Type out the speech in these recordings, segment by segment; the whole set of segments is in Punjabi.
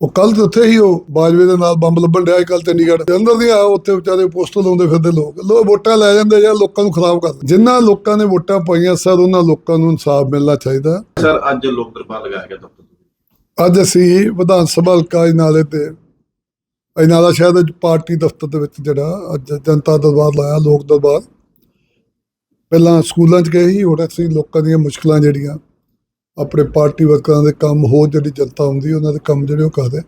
ਉਹ ਕੱਲ ਤੇ ਉੱਥੇ ਹੀ ਉਹ ਬਾਜਵੇ ਦੇ ਨਾਲ ਬੰਬ ਲੱਭਣ ਡਿਆ ਕੱਲ ਚੰਡੀਗੜ੍ਹ। ਦੇ ਅੰਦਰ ਦੀ ਆ ਉੱਥੇ ਵਿਚਾਰੇ ਪੋਸਟਰ ਲਾਉਂਦੇ ਫਿਰਦੇ ਲੋਕ। ਲੋਕ ਵੋਟਾਂ ਲੈ ਜਾਂਦੇ ਜਾਂ ਲੋਕਾਂ ਨੂੰ ਖਰਾਬ ਕਰਦੇ। ਜਿਨ੍ਹਾਂ ਲੋਕਾਂ ਨੇ ਵੋਟਾਂ ਪਾਈਆਂ ਸਰ ਉਹਨਾਂ ਲੋਕਾਂ ਨੂੰ ਇਨਸਾਫ ਮਿਲਣਾ ਚਾਹੀਦਾ। ਸਰ ਅੱਜ ਲੋਕ ਦਰਬਾਰ ਲਗਾਇਆ ਗਿਆ ਦਫ਼ਤਰ ਅੱਜ ਅਸੀਂ ਵਿਧਾਨ ਸਭਾ ਹਲਕਾ ਅਜਨਾਲੇ ਤੇ ਅਜਨਾਲਾ ਸ਼ਹਿਰ ਦੇ ਪਾਰਟੀ ਦਫ਼ਤਰ ਦੇ ਵਿੱਚ ਜਿਹੜਾ ਅੱਜ ਜਨਤਾ ਦਰਬਾਰ ਲਾਇਆ ਲੋਕ ਦਰਬਾਰ। ਪਹਿਲਾਂ ਸਕੂਲਾਂ 'ਚ ਗਏ ਸੀ ਹੁਣ ਅਸੀਂ ਲੋਕਾਂ ਦੀਆਂ ਮੁਸ਼ਕਲਾਂ ਜਿਹੜੀਆਂ ਆਪਣੇ ਪਾਰਟੀ ਵਰਕਰਾਂ ਦੇ ਕੰਮ, ਹੋਰ ਜਿਹੜੀ ਜਨਤਾ ਹੁੰਦੀ, ਉਹਨਾਂ ਦੇ ਕੰਮ ਜਿਹੜੇ ਉਹ ਕਰਦੇ।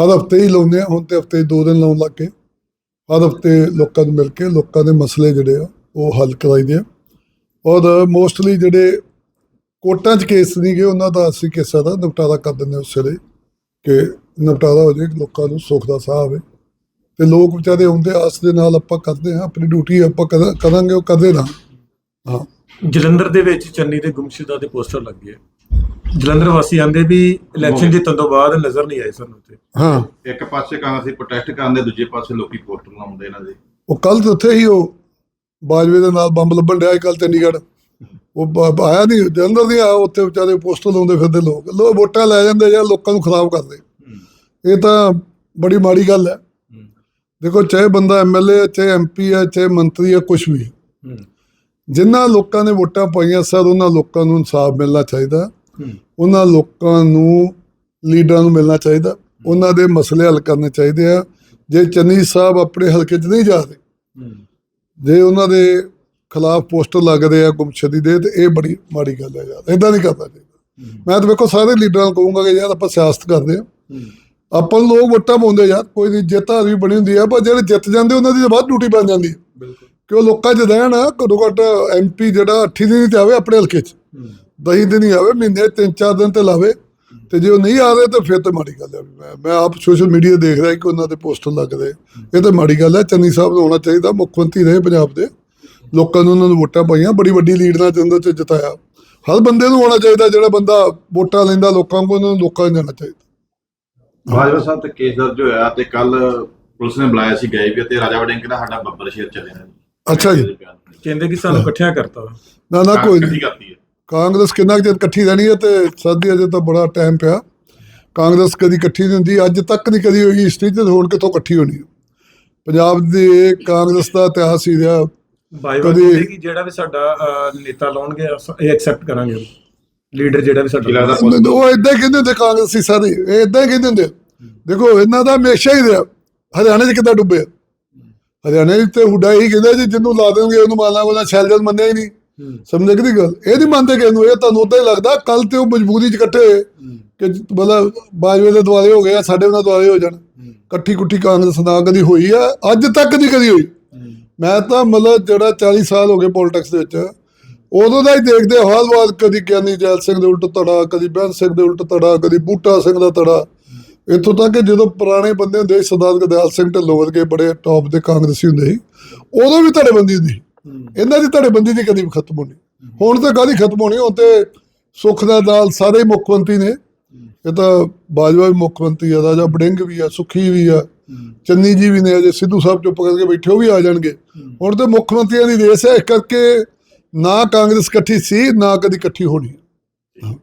ਹਰ ਹਫ਼ਤੇ ਹੀ ਲਾਉਂਦੇ ਆ ਹੁਣ ਤੇ ਹਫ਼ਤੇ ਦੋ ਦਿਨ ਲਾਉਣ ਲੱਗ ਗਏ। ਹਰ ਹਫ਼ਤੇ ਲੋਕਾਂ ਨੂੰ ਮਿਲ ਕੇ, ਲੋਕਾਂ ਦੇ ਮਸਲੇ ਜਿਹੜੇ ਆ, ਉਹ ਹੱਲ ਕਰਾਈਦੇ ਆ। ਔਰ ਮੋਸਟਲੀ ਜਿਹੜੇ ਕੋਰਟਾਂ 'ਚ ਕੇਸ ਨਹੀਂ ਗਏ, ਉਹਨਾਂ ਦਾ ਅਸੀਂ ਕੇਸਾਂ ਦਾ ਨਿਪਟਾਰਾ ਕਰ ਦਿੰਦੇ ਉਸ ਵੇਲੇ ਕਿ ਨਿਪਟਾਰਾ ਹੋ ਜਾਏ ਲੋਕਾਂ ਨੂੰ ਸੁੱਖ ਦਾ ਸਾਹ ਆਵੇ। ਤੇ ਲੋਕ ਵਿਚਾਰੇ ਆਉਂਦੇ ਆਸ ਦੇ ਨਾਲ ਆਪਾਂ ਕਰਦੇ ਹਾਂ, ਆਪਣੀ ਡਿਊਟੀ ਆਪਾਂ ਕਰ- ਕਰਾਂਗੇ, ਉਹ ਕਰਦੇ ਨਾ। ਹਾਂ। ਜਲੰਧਰ ਦੇ ਵਿੱਚ ਚੰਨੀ ਦੇ ਗੁੰਮਸ਼ੁਦਾ ਦੇ ਪੋਸਟਰ ਲੱਗੇ ਆ ਜਲੰਧਰ ਵਾਸੀ ਆਂਦੇ ਵੀ ਇਲੈਕਸ਼ਨ ਜਿੱਤਣ ਤੋਂ ਬਾਅਦ ਨਜ਼ਰ ਨਹੀਂ ਆਏ ਸਾਨੂੰ ਉੱਥੇ। ਹਾਂ। ਇੱਕ ਪਾਸੇ ਕਾਂਗਰਸੀ ਪ੍ਰੋਟੈਸਟ ਕਰਦੇ ਦੂਜੇ ਪਾਸੇ ਲੋਕੀ ਪੋਸਟਰ ਲਾਉਂਦੇ ਇਹਨਾਂ ਦੇ ਉਹ ਕੱਲ ਤੇ ਉੱਥੇ ਹੀ ਉਹ ਬਾਜਵੇ ਦੇ ਨਾਲ ਬੰਬ ਲੱਭਣ ਡਿਆ ਕੱਲ ਚੰਡੀਗੜ੍ਹ। ਉਹ ਬ- ਆਇਆ ਨਹੀਂ ਜਲੰਧਰ ਦੀ ਆ ਉੱਥੇ ਵਿਚਾਰੇ ਪੋਸਟਰ ਲਾਉਂਦੇ ਫਿਰਦੇ ਲੋਕ। ਲੋਕ ਵੋਟਾਂ ਲੈ ਜਾਂਦੇ ਜਾਂ ਲੋਕਾਂ ਨੂੰ ਖਰਾਬ ਕਰਦੇ। ਇਹ ਤਾਂ ਬੜੀ ਮਾੜੀ ਗੱਲ ਹੈ। ਦੇਖੋ ਚਾਹੇ ਬੰਦਾ ਐਮਐਲਏ ਚਾਹੇ ਐਮਪੀ ਹੈ ਚਾਹੇ ਮੰਤਰੀ ਹੈ ਕੁਝ ਵੀ। ਹੈ। ਜਿਨ੍ਹਾਂ ਲੋਕਾਂ ਨੇ ਵੋਟਾਂ ਪਾਈਆਂ ਸਰ, ਉਹਨਾਂ ਲੋਕਾਂ ਨੂੰ ਇਨਸਾਫ ਮਿਲਣਾ ਚਾਹੀਦਾ। ਉਹਨਾਂ ਲੋਕਾਂ ਨੂੰ, ਲੀਡਰਾਂ ਨੂੰ ਮਿਲਣਾ ਚਾਹੀਦਾ। ਉਹਨਾਂ ਦੇ ਮਸਲੇ ਹੱਲ ਕਰਨੇ ਚਾਹੀਦੇ ਆ। ਜੇ ਚੰਨੀ ਸਾਹਿਬ ਆਪਣੇ ਹਲਕੇ 'ਚ ਨਹੀਂ ਜਾ ਰਹੇ, ਜੇ ਉਹਨਾਂ ਦੇ ਖਿਲਾਫ ਪੋਸਟਰ ਲੱਗਦੇ ਆ ਗੁੰਮਸ਼ਦੀ ਦੇ, ਤੇ ਇਹ ਬੜੀ ਮਾੜੀ ਗੱਲ ਹੈ ਯਾਰ। ਇਦਾਂ ਨਹੀਂ ਕਰਨਾ ਚਾਹੀਦਾ। ਮੈਂ ਤਾਂ ਵੇਖੋ ਸਾਰੇ ਲੀਡਰਾਂ ਨੂੰ ਕਹੂੰਗਾ ਕਿ ਯਾਰ ਆਪਾਂ ਸਿਆਸਤ ਕਰਦੇ ਆ। ਆਪਾਂ ਨੂੰ ਲੋਕ ਵੋਟਾਂ ਪਾਉਂਦੇ ਯਾਰ, ਕੋਈ ਨਹੀਂ ਜਿੱਤ ਹਾਰ ਵੀ ਬਣੀ ਹੁੰਦੀ ਆ, ਪਰ ਜਿਹੜੇ ਜਿੱਤ ਜਾਂਦੇ, ਉਹਨਾਂ ਦੀ ਤਾਂ ਬਾਅਦ ਡਿਊਟੀ ਬਣ ਜਾਂਦੀ ਹੈ ਬਿਲਕੁਲ। ਕਿ ਉਹ ਲੋਕਾਂ 'ਚ ਰਹਿਣ ਘੱਟੋ ਘੱਟ ਐਮਪੀ ਜਿਹੜਾ 8 ਦਿਨ ਤੇ ਆਵੇ ਆਪਣੇ ਹਲਕੇ 'ਚ। ਦਹੀਂ ਦਿਨ ਹੀ ਆਵੇ ਮਹੀਨੇ ਤਿੰਨ ਚਾਰ ਦਿਨ ਤੇ ਲਾਵੇ। ਤੇ ਜੇ ਉਹ ਨਹੀਂ ਆ ਰਹੇ ਤਾਂ ਫਿਰ ਤੇ ਮਾੜੀ ਗੱਲ ਹੈ ਮੈਂ ਮੈਂ ਆਪ ਸੋਸ਼ਲ ਮੀਡੀਆ ਦੇਖ ਰਿਹਾ ਕਿ ਉਹਨਾਂ ਦੇ ਪੋਸਟਰ ਲੱਗਦੇ ਇਹ ਤਾਂ ਮਾੜੀ ਗੱਲ ਹੈ ਚੰਨੀ ਸਾਹਿਬ ਨੂੰ ਹੋਣਾ ਚਾਹੀਦਾ ਮੁੱਖ ਮੰਤਰੀ ਰਹੇ ਪੰਜਾਬ ਦੇ। ਲੋਕਾਂ ਨੂੰ ਉਹਨਾਂ ਨੂੰ ਵੋਟਾਂ ਪਾਈਆਂ ਬੜੀ ਵੱਡੀ ਲੀਡ ਨਾਲ ਜੰਦਰ ਚ ਜਿਤਾਇਆ। ਹਰ ਬੰਦੇ ਨੂੰ ਹੋਣਾ ਚਾਹੀਦਾ ਜਿਹੜਾ ਬੰਦਾ ਵੋਟਾਂ ਲੈਂਦਾ ਲੋਕਾਂ ਕੋਲ ਉਹਨਾਂ ਨੂੰ ਲੋਕਾਂ ਨੂੰ ਜਾਣਾ ਚਾਹੀਦਾ। ਬਾਜਵਾ ਸਾਹਿਬ ਤੇ ਕੇਸ ਦਰਜ ਹੋਇਆ ਤੇ ਕੱਲ ਪੁਲਿਸ ਨੇ ਬੁਲਾਇਆ ਸੀ ਗਏ ਵੀ ਤੇ ਰਾਜਾ ਵੜਿੰਗ ਕਹਿੰਦਾ ਸਾਡਾ ਬੱਬਰ ਸ਼ੇਰ ਚੱਲਿਆ ਅੱਛਾ ਜੀ। ਕਹਿੰਦੇ ਕਿ ਸਾਨੂੰ ਇਕੱਠਿਆਂ ਕਰਤਾ ਵਾ। ਨਾ ਨਾ ਕੋਈ ਨਹੀਂ ਹੈ? ਕਾਂਗਰਸ ਕਿੰਨਾ ਕੁ ਚਿਰ ਇਕੱਠੀ ਰਹਿਣੀ ਹੈ ਤੇ ਸਾਡੀ ਅਜੇ ਤਾਂ ਬੜਾ ਟਾਈਮ ਪਿਆ। ਕਾਂਗਰਸ ਕਦੀ ਇਕੱਠੀ ਨਹੀਂ ਹੁੰਦੀ ਅੱਜ ਤੱਕ ਨਹੀਂ ਕਦੀ ਹੋਈ ਹਿਸਟਰੀ ਤੇ ਹੁਣ ਕਿੱਥੋਂ ਇਕੱਠੀ ਹੋਣੀ ਹੈ। ਪੰਜਾਬ ਦੇ ਕਾਂਗਰਸ ਦਾ ਇਤਿਹਾਸ ਹੀ ਰਿਹਾ। ਬਾਈਬਲ ਕਦੀ- ਕਹਿੰਦੇ ਕਿ ਜਿਹੜਾ ਵੀ ਸਾਡਾ ਅਹ, ਨੇਤਾ ਲਾਉਣਗੇ ਅਸ- ਇਹ ਐਕਸੈਪਟ ਕਰਾਂਗੇ। ਲੀਡਰ ਜਿਹੜਾ ਵੀ ਸਾਡਾ ਉਹ ਇਦਾਂ ਹੀ ਕਹਿੰਦੇ ਹੁੰਦੇ ਕਾਂਗਰਸੀ ਸਾਰੇ। ਇਹ ਇਦਾਂ ਹੀ ਕਹਿੰਦੇ ਹੁੰਦੇ। ਦੇਖੋ ਇਹਨਾਂ ਦਾ ਹਮੇਸ਼ਾ ਹੀ ਰਿਹਾ। ਹਰਿਆਣੇ 'ਚ ਕਿੱਦਾਂ ਡੁੱਬੇ ਹਰਿਆਣੇ ਤੇ ਹੁੱਡਾ ਹੀ ਕਹਿੰਦਾ ਜੀ ਜਿਹਨੂੰ ਲਾ ਦੇਣਗੇ ਉਹਨੂੰ ਮਾਰਨਾ ਉਹਨਾਂ ਸ਼ੈਲਜਲ ਮੰਨਿਆ ਹੀ ਨਹੀਂ। ਸਮਝ ਗਏ ਗੱਲ? ਇਹ ਨਹੀਂ ਮੰਨਦੇ ਕਿ ਇਹਨੂੰ ਇਹ ਤੁਹਾਨੂੰ ਉਦਾਂ ਹੀ ਲੱਗਦਾ ਕੱਲ ਤੇ ਉਹ ਮਜਬੂਰੀ 'ਚ ਇਕੱਠੇ ਹੋਏ ਕਿ ਮਤਲਬ ਬਾਜਵੇ ਦੇ ਦੁਆਲੇ ਹੋ ਗਏ ਆ ਸਾਡੇ ਉਹਨਾਂ ਦੁਆਲੇ ਹੋ ਜਾਣ। ਇਕੱਠੀ ਕੁੱਠੀ ਕਾਂਗਰਸ ਨਾ ਕਦੀ ਹੋਈ ਆ ਅੱਜ ਤੱਕ ਨਹੀਂ ਕਦੀ ਹੋਈ। ਮੈਂ ਤਾਂ ਮਤਲਬ ਜਿਹੜਾ 40 ਸਾਲ ਹੋ ਗਏ ਪੋਲਿਟਿਕਸ ਦੇ ਵਿੱਚ ਉਦੋਂ ਦਾ ਹੀ ਦੇਖਦੇ ਹਾਲ ਬਾਅਦ ਕਦੀ ਗਿਆਨੀ ਜੈਲ ਸਿੰਘ ਦੇ ਉਲਟ ਧੜਾ ਕਦੀ ਬਹਿਨ ਸਿੰਘ ਦੇ ਉਲਟ ਧੜਾ ਕਦੀ ਬੂਟਾ ਸਿੰਘ ਦਾ ਧੜਾ। ਇੱਥੋਂ ਤੱਕ ਕਿ ਜਦੋਂ ਪੁਰਾਣੇ ਬੰਦੇ ਹੁੰਦੇ ਸੀ ਸਰਦਾਰ ਗਦਿਆਲ ਸਿੰਘ ਢਿੱਲੋਂ ਵਰਗੇ ਬੜੇ ਟੌਪ ਦੇ ਕਾਂਗਰਸੀ ਹੁੰਦੇ ਸੀ ਉਦੋਂ ਵੀ ਧੜੇਬੰਦੀ ਹੁੰਦੀ। ਇਹਨਾਂ ਦੀ ਧੜੇਬੰਦੀ ਦੀ ਕਦੀ ਖਤਮ ਹੋਣੀ ਹੁਣ ਤਾਂ ਕਾਹਦੀ ਖਤਮ ਹੋਣੀ? ਹੁਣ ਤੇ ਸੁੱਖ ਦਾ ਨਾਲ ਸਾਰੇ ਹੀ ਮੁੱਖ ਮੰਤਰੀ ਨੇ। ਇਹ ਤਾਂ ਬਾਜਵਾ ਵੀ ਮੁੱਖ ਮੰਤਰੀ ਆ ਰਾਜਾ ਬੜਿੰਗ ਵੀ ਆ ਸੁਖੀ ਵੀ ਆ ਚੰਨੀ ਜੀ ਵੀ ਨੇ ਅਜੇ ਸਿੱਧੂ ਸਾਹਿਬ ਚੁੱਪ ਕਰਕੇ ਬੈਠੇ ਉਹ ਵੀ ਆ ਜਾਣਗੇ। ਹੁਣ ਤੇ ਮੁੱਖ ਮੰਤਰੀਆਂ ਦੀ ਰੇਸ ਹੈ ਇਸ ਕਰਕੇ ਨਾ ਕਾਂਗਰਸ ਇਕੱਠੀ ਸੀ ਨਾ ਕਦੀ ਇਕੱਠੀ ਹੋਣੀ।